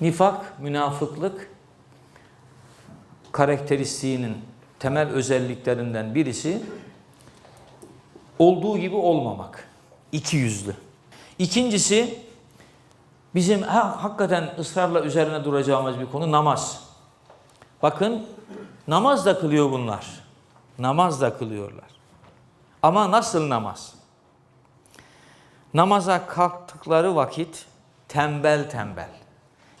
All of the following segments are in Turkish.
Nifak, münafıklık karakteristiğinin temel özelliklerinden birisi olduğu gibi olmamak. İki yüzlü. İkincisi bizim ha, hakikaten ısrarla üzerine duracağımız bir konu namaz. Bakın namaz da kılıyor bunlar. Namaz da kılıyorlar. Ama nasıl namaz? Namaza kalktıkları vakit tembel tembel,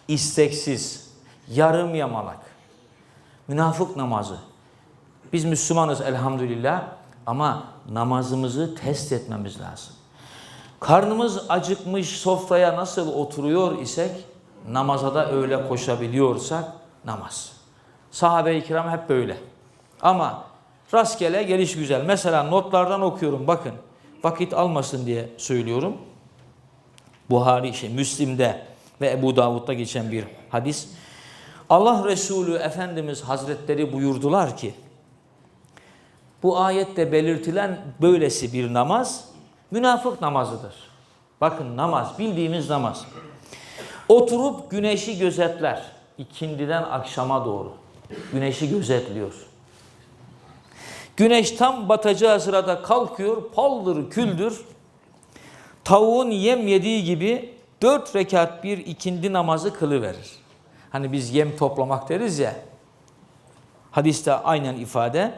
isteksiz, yarım yamalak. Münafık namazı. Biz Müslümanız elhamdülillah ama namazımızı test etmemiz lazım. Karnımız acıkmış sofraya nasıl oturuyor isek namaza da öyle koşabiliyorsak namaz. Sahabe-i kiram hep böyle. Ama rastgele geliş güzel. Mesela notlardan okuyorum bakın. Vakit almasın diye söylüyorum. Buhari, şey, Müslim'de ve Ebu Davud'da geçen bir hadis. Allah Resulü Efendimiz Hazretleri buyurdular ki, bu ayette belirtilen böylesi bir namaz, münafık namazıdır. Bakın namaz, bildiğimiz namaz. Oturup güneşi gözetler, ikindiden akşama doğru. Güneşi gözetliyor. Güneş tam batacağı sırada kalkıyor, paldır küldür. Tavuğun yem yediği gibi dört rekat bir ikindi namazı kılıverir. Hani biz yem toplamak deriz ya. Hadiste aynen ifade.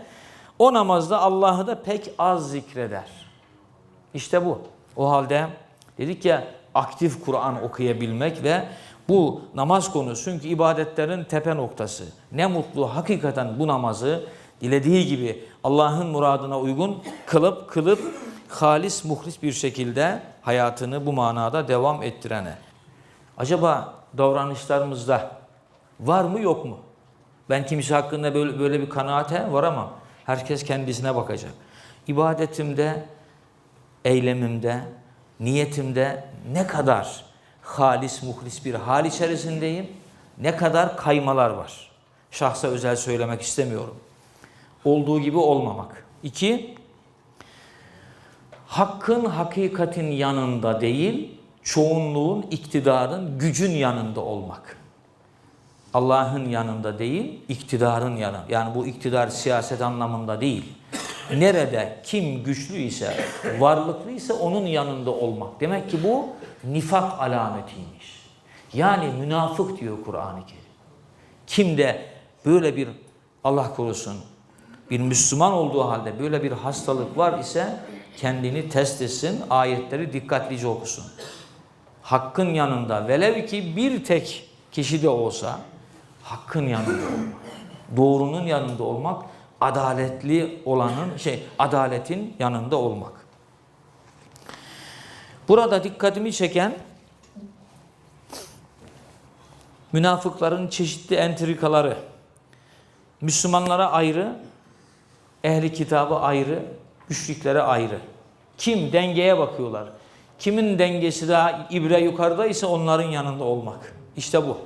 O namazda Allah'ı da pek az zikreder. İşte bu. O halde dedik ya aktif Kur'an okuyabilmek ve bu namaz konusu çünkü ibadetlerin tepe noktası. Ne mutlu hakikaten bu namazı dilediği gibi Allah'ın muradına uygun kılıp kılıp halis muhlis bir şekilde hayatını bu manada devam ettirene. Acaba davranışlarımızda var mı yok mu? Ben kimse hakkında böyle, böyle bir kanaate varamam. Herkes kendisine bakacak. İbadetimde, eylemimde, niyetimde ne kadar halis muhlis bir hal içerisindeyim, ne kadar kaymalar var. Şahsa özel söylemek istemiyorum. Olduğu gibi olmamak. İki, hakkın hakikatin yanında değil, çoğunluğun, iktidarın, gücün yanında olmak. Allah'ın yanında değil, iktidarın yanında. Yani bu iktidar siyaset anlamında değil. Nerede kim güçlü ise, varlıklı ise onun yanında olmak. Demek ki bu nifak alametiymiş. Yani münafık diyor Kur'an-ı Kerim. Kimde böyle bir Allah korusun bir Müslüman olduğu halde böyle bir hastalık var ise kendini test etsin, ayetleri dikkatlice okusun. Hakkın yanında velev ki bir tek kişi de olsa hakkın yanında olmak, doğrunun yanında olmak, adaletli olanın şey adaletin yanında olmak. Burada dikkatimi çeken münafıkların çeşitli entrikaları. Müslümanlara ayrı, ehli kitabı ayrı, müşriklere ayrı. Kim dengeye bakıyorlar. Kimin dengesi daha ibre yukarıda ise onların yanında olmak. İşte bu.